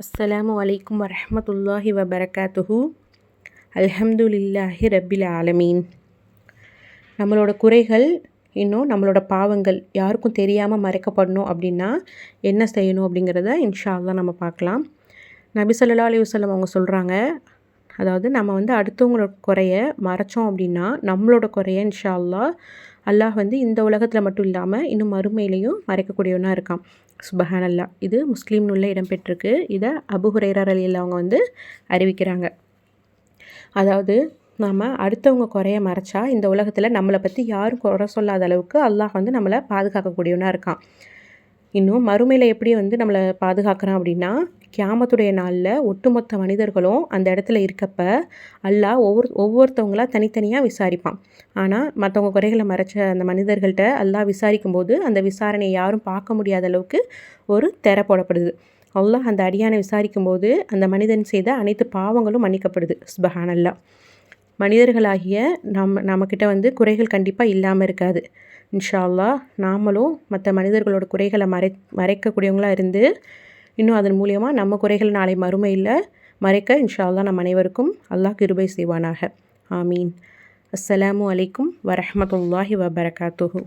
அஸ்ஸலாமு வலைக்கம் வரமத்துல்லாஹி வபரகாத்துஹு. அல்ஹம்துலில்லாஹி ரபில் ஆலமீன். நம்மளோட குறைகள் இன்னும் நம்மளோட பாவங்கள் யாருக்கும் தெரியாமல் மறைக்கப்படணும் அப்படின்னா என்ன செய்யணும் அப்படிங்கிறத இன்ஷா நம்ம பார்க்கலாம். நபி சொல்லா அலி வல்லம் அவங்க சொல்கிறாங்க அதாவது நம்ம வந்து அடுத்தவங்களோட குறைய மறைச்சோம் அப்படின்னா நம்மளோட குறைய இன்ஷால்லா அல்லாஹ் வந்து இந்த உலகத்தில் மட்டும் இல்லாமல் இன்னும் மறுமையிலையும் மறைக்கக்கூடியவனாக இருக்கான். சுபஹான் அல்லா இது முஸ்லீம் நூலில் இடம்பெற்றிருக்கு இதை அபுஹுரேரர் அலியில் அவங்க வந்து அறிவிக்கிறாங்க. அதாவது நாம் அடுத்தவங்க குறைய மறைச்சா இந்த உலகத்தில் நம்மளை பற்றி யாரும் குறை சொல்லாத அளவுக்கு அல்லாஹ் வந்து நம்மளை பாதுகாக்கக்கூடியவனாக இருக்கான். இன்னும் மறுமையில் எப்படி வந்து நம்மளை பாதுகாக்கிறான் அப்படின்னா கியாமத்துடைய நாளில் ஒட்டுமொத்த மனிதர்களும் அந்த இடத்துல இருக்கப்ப அல்லாஹ் ஒவ்வொரு ஒவ்வொருத்தவங்களாக தனித்தனியாக விசாரிப்பான். ஆனால் மற்றவங்க குறைகளை மறைச்ச அந்த மனிதர்கள்ட்ட அல்லாஹ் விசாரிக்கும் போது அந்த விசாரணையை யாரும் பார்க்க முடியாத அளவுக்கு ஒரு திற போடப்படுது. அல்லாஹ் அந்த அடியானை விசாரிக்கும் போது அந்த மனிதன் செய்த அனைத்து பாவங்களும் மன்னிக்கப்படுது. ஸ்பஹான் அல்லா மனிதர்களாகிய நம்ம நம்மக்கிட்ட வந்து குறைகள் கண்டிப்பாக இல்லாமல் இருக்காது. இன்ஷா அல்லா நாமளும் மற்ற மனிதர்களோட குறைகளை மறை மறைக்கக்கூடியவங்களாக இருந்து இன்னும் அதன் மூலியமாக நம்ம குறைகள் நாளை மறுமையில் மறைக்க இன்ஷா அல்லா நம் அனைவருக்கும் அல்லாஹ் கிருபை செய்வானாக. ஆமீன். அஸ்ஸலாமு அலைக்கும் வரஹமத்துல்லாஹி வபரகாத்துஹூ.